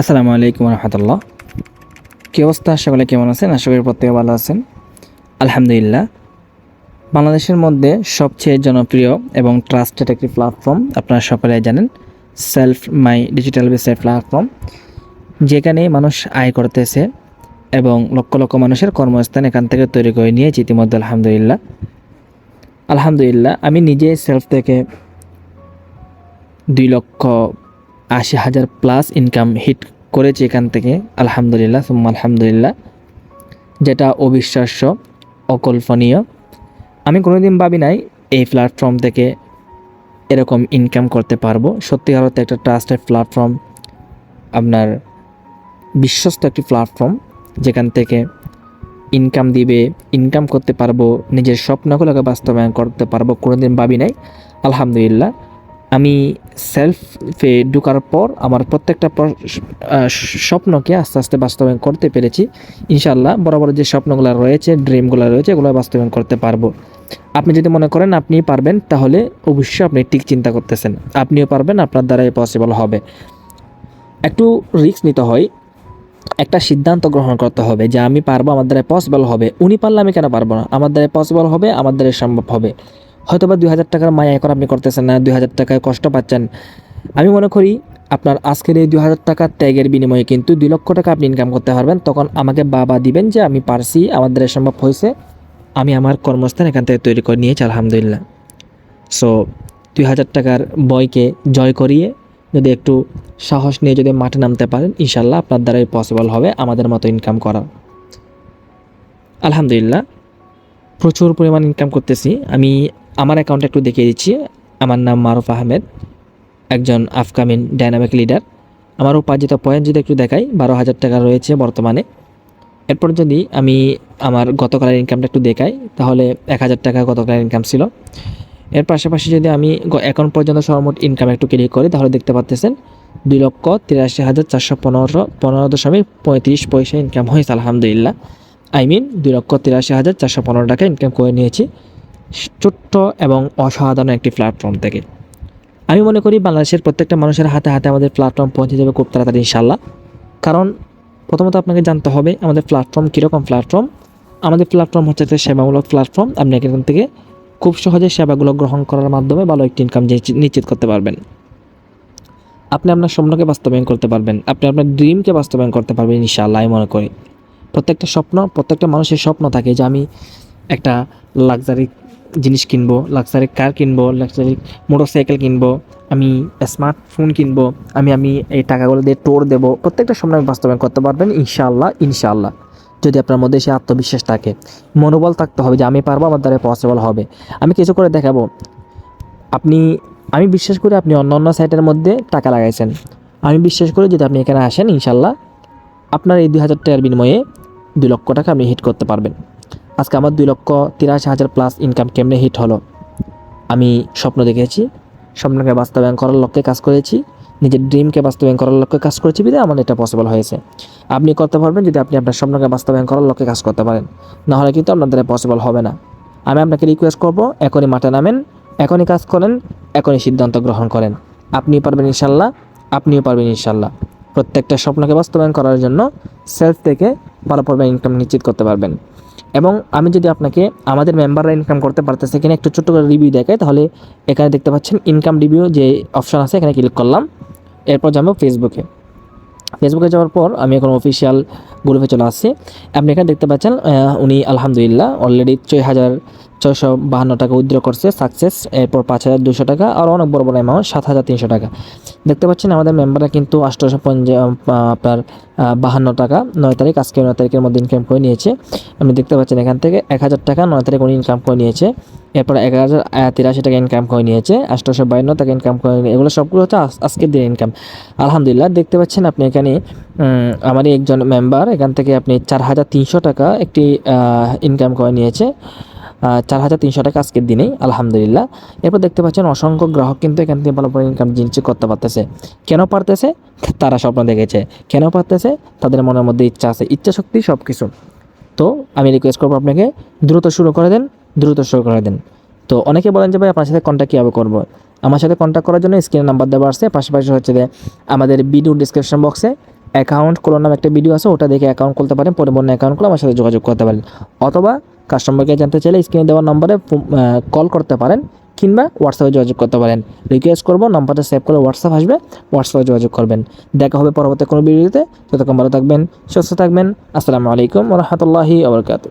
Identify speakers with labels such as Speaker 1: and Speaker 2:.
Speaker 1: আসসালামু আলাইকুম রহমতুল্লাহ। কী অবস্থা? সকলে কেমন আছেন? আশা করি প্রত্যেকে ভালো আছেন। আলহামদুলিল্লাহ, বাংলাদেশের মধ্যে সবচেয়ে জনপ্রিয় এবং ট্রাস্টেড একটি প্ল্যাটফর্ম আপনারা সকলে জানেন সেলফ মাই ডিজিটাল বেসের প্ল্যাটফর্ম যেখানে মানুষ আয় করতেছে এবং লক্ষ লক্ষ মানুষের কর্মস্থান এখান থেকে তৈরি করে নিয়েছে ইতিমধ্যে, আলহামদুলিল্লাহ। আলহামদুলিল্লাহ, আমি নিজে সেলফ থেকে দুই লক্ষ আশি হাজার প্লাস ইনকাম হিট করেছি এখান থেকে। আলহামদুলিল্লাহ, সুম্মা আলহামদুলিল্লাহ। যেটা অবিশ্বাস্য, অকল্পনীয়। আমি কোনোদিন ভাবি নাই এই প্ল্যাটফর্ম থেকে এরকম ইনকাম করতে পারব। সত্যিকার অর্থে একটা ট্রাস্টেড প্ল্যাটফর্ম আপনার বিশ্বস্ত একটি প্ল্যাটফর্ম যেখান থেকে ইনকাম দিবে ইনকাম করতে পারব, নিজের স্বপ্নগুলোকে বাস্তবায়ন করতে পারব, কোনোদিন ভাবি নাই। আলহামদুলিল্লাহ। আমি সেলফে ঢুকার পর আমার প্রত্যেকটা প্র- স্বপ্নকে আস্তে আস্তে বাস্তবায়ন করতে পেরেছি। ইনশাল্লাহ বড় বড় যে স্বপ্নগুলো রয়েছে ড্রিমগুলো রয়েছে, এগুলো বাস্তবায়ন করতে পারব। আপনি যদি মনে করেন আপনি পারবেন, তাহলে অবশ্যই আপনি ঠিক চিন্তা করতেছেন। আপনিও পারবেন, আপনার দ্বারাই পসিবল হবে। একটু রিস্ক নিতে হয়। একটা সিদ্ধান্ত গ্রহণ করতে হবে যে আমি পারব, আমার দ্বারা পসিবল হবে। উনি পারলে আমি কেন পারব না? আমার দ্বারা পসিবল হবে, আমার দ্বারা সম্ভব হবে। হয়তো বা দুই হাজার টাকার মায়া এখন আপনি করতেছেন না, দুই হাজার টাকায় কষ্ট পাচ্ছেন। আমি মনে করি আপনার আজকের এই দুই হাজার টাকার ত্যাগের বিনিময়ে কিন্তু দুই লক্ষ টাকা আপনি ইনকাম করতে পারবেন। তখন আমাকে বাবা দিবেন যে, আমি পারছি, আমার দ্বারা সম্ভব হয়েছে। আমি আমার কর্মস্থান এখান থেকে তৈরি করে নিয়েছি, আলহামদুলিল্লাহ। সো দুই হাজার টাকার বয়কে জয় করিয়ে যদি একটু সাহস নিয়ে যদি মাঠে নামতে পারেন ইনশাল্লাহ আপনার দ্বারাই পসিবল হবে আমাদের মতো ইনকাম করা। আলহামদুলিল্লাহ, প্রচুর পরিমাণ ইনকাম করতেছি। আমি আমার অ্যাকাউন্টে একটু দেখিয়ে দিচ্ছি। আমার নাম মারুফ আহমেদ, একজন আফকামিন ডাইনামিক লিডার আমার উপার্জিত পয়েন্ট যদি একটু দেখাই, বারো হাজার টাকা রয়েছে বর্তমানে। এরপর যদি আমি আমার গতকালের ইনকামটা একটু দেখাই, তাহলে এক হাজার টাকা গতকালের ইনকাম ছিল। এর পাশাপাশি যদি আমি এখন পর্যন্ত সর্বমোট ইনকাম একটু ক্লিক করি, তাহলে দেখতে পাচ্তেছেন দুই লক্ষ তিরাশি হাজার চারশো পনেরো পনেরো দশমিক পঁয়ত্রিশ পয়সা ইনকাম হয়েছে, আলহামদুলিল্লাহ। আই মিন দুই লক্ষ তিরাশি হাজার চারশো পনেরো টাকা ইনকাম করে নিয়েছি। ছোট্ট এবং অসাধারণ একটি প্ল্যাটফর্ম থেকে। আমি মনে করি বাংলাদেশের প্রত্যেকটা মানুষের হাতে হাতে আমাদের প্ল্যাটফর্ম পৌঁছে যাবে খুব তাড়াতাড়ি ইনশাল্লাহ কারণ প্রথমত আপনাকে জানতে হবে আমাদের প্ল্যাটফর্ম কীরকম প্ল্যাটফর্ম আমাদের প্ল্যাটফর্ম হচ্ছে একটা সেবামূলক প্ল্যাটফর্ম আপনি এখান থেকে খুব সহজে সেবাগুলো গ্রহণ করার মাধ্যমে ভালো একটি ইনকাম নিশ্চিত করতে পারবেন। আপনি আপনার স্বপ্নকে বাস্তবায়ন করতে পারবেন। আপনি আপনার ড্রিমকে বাস্তবায়ন করতে পারবেন, ইনশাআল্লাহ, আমি মনে করি। প্রত্যেকটা স্বপ্ন, প্রত্যেকটা মানুষের স্বপ্ন থাকে যে আমি একটা লাক্সারি জিনিস কিনবো লাক্সারি কার কিনবো লাক্সারি মোটরসাইকেল কিনবো, আমি স্মার্টফোন কিনবো, আমি আমি এই টাকাগুলো দিয়ে টোর দেবো। প্রত্যেকটা স্বপ্ন আমি বাস্তবায়ন করতে পারবেন, ইনশাআল্লাহ ইনশাআল্লাহ। যদি আপনার মধ্যে সে আত্মবিশ্বাস থাকে, মনোবল থাকতে হবে যে আমি পারব, আমার দ্বারা পসিবল হবে। আমি কিছু করে দেখাবো। আপনি, আমি বিশ্বাস করি আপনি অন্য অন্য সাইটের মধ্যে টাকা লাগাইছেন। আমি বিশ্বাস করি যদি আপনি এখানে আসেন ইনশাল্লাহ আপনার এই দুই হাজার টাকার বিনিময়ে দুই লক্ষ টাকা আপনি হিট করতে পারবেন। আজকে আমার দুই লক্ষ তিরাশি হাজার প্লাস ইনকাম কেমনে হিট হলো? আমি স্বপ্ন দেখেছি, স্বপ্নকে বাস্তবায়ন করার লক্ষ্যে কাজ করেছি, নিজের ড্রিমকে বাস্তবায়ন করার লক্ষ্যে কাজ করেছি বিধে আমার এটা পসিবল হয়েছে। আপনি করতে পারবেন যদি আপনি আপনার স্বপ্নকে বাস্তবায়ন করার লক্ষ্যে কাজ করতে পারেন। নাহলে কিন্তু আপনার দ্বারা পসিবল হবে না। আমি আপনাকে রিকোয়েস্ট করব, এখনই মাঠে নামেন, এখনই কাজ করেন, এখনই সিদ্ধান্ত গ্রহণ করেন। আপনিও পারবেন ইনশাল্লাহ, আপনিও পারবেন ইনশাল্লাহ। প্রত্যেকটা স্বপ্নকে বাস্তবায়ন করার জন্য সেলফ থেকে ভালো পরিমাণ ইনকাম নিশ্চিত করতে পারবেন। এবং আমি যদি আপনাকে আমাদের মেম্বাররা ইনকাম করতে পারতেছে কিনা একটু ছোট্ট করে রিভিউ দেখাই, তাহলে এখানে দেখতে পাচ্ছেন ইনকাম রিভিউ যে অপশান আছে, এখানে ক্লিক করলাম। এরপর যাব ফেসবুকে ফেসবুকে যাওয়ার পর আমি এখন অফিসিয়াল গ্রুপে চলে আসছি। আপনি এখানে দেখতে পাচ্ছেন উনি আলহামদুলিল্লাহ অলরেডি ছয় হাজার ছয়শো বাহান্ন টাকা উইথড্র করছে সাকসেস এরপর পাঁচ হাজার দুশো টাকা আর অনেক বড় বড় অ্যামাউন্ট সাত হাজার তিনশো টাকা। দেখতে পাচ্ছেন আমাদের মেম্বাররা কিন্তু আষ্টশো পঞ্চা আপনার বাহান্ন টাকা, নয় তারিখ, আজকে নয় তারিখের মধ্যে ইনকাম করে নিয়েছে। আপনি দেখতে পাচ্ছেন এখান থেকে এক হাজার টাকা, নয় তারিখ উনি ইনকাম করে নিয়েছে। এরপর এক হাজার তিরাশি টাকা ইনকাম করে নিয়েছে আষ্টশো বায়ান্ন টাকা ইনকাম করে নিয়ে এগুলো সবগুলো হচ্ছে আজ- আজকের দিনের ইনকাম আলহামদুলিল্লাহ, দেখতে পাচ্ছেন আপনি এখানে আমারই একজন মেম্বার এখান থেকে আপনি চার হাজার তিনশো টাকা একটি ইনকাম করে নিয়েছে। চার হাজার তিনশো টাকা আজকের দিনেই, আলহামদুলিল্লাহ। এরপর দেখতে পাচ্ছেন, অসংখ্য গ্রাহক কিন্তু এখান থেকে ভালো ইনকাম জিনিস করতে পারতেছে। কেন পারতেছে? তারা স্বপ্ন দেখেছে। কেন পারতেছে? তাদের মনের মধ্যে ইচ্ছা আছে, ইচ্ছা শক্তি সব কিছু তো আমি রিকোয়েস্ট করব আপনাকে, দ্রুত শুরু করে দেন, দ্রুত শুরু করে দেন। তো অনেকে বলেন যে, ভাই, আপনার সাথে কন্ট্যাক্ট কীভাবে করব? আমার সাথে কন্ট্যাক্ট করার জন্য স্ক্রিনে নাম্বার দেওয়া আসছে পাশাপাশি হচ্ছে যে, আমাদের ভিডিও ডিসক্রিপশন বক্সে অ্যাকাউন্ট খোলার নাম একটা ভিডিও আছে, ওটা দেখে অ্যাকাউন্ট খুলতে পারেন পরিবহন অ্যাকাউন্ট খুলে আমার সাথে যোগাযোগ করতে পারেন। অথবা কাস্টমারকে জানতে চাইলে স্ক্রিনে দেওয়া নম্বরে কল করতে পারেন কিংবা হোয়াটসঅ্যাপে যোগাযোগ করতে পারেন। রিকোয়েস্ট করব নম্বরটা সেভ করে হোয়াটসঅ্যাপ আসবে হোয়াটসঅ্যাপে যোগাযোগ করবেন। দেখা হবে পরবর্তী কোনো ভিডিওতে। ততক্ষণ ভালো থাকবেন, সুস্থ থাকবেন। আসসালামু আলাইকুম রহমতুল্লাহি আবরকাত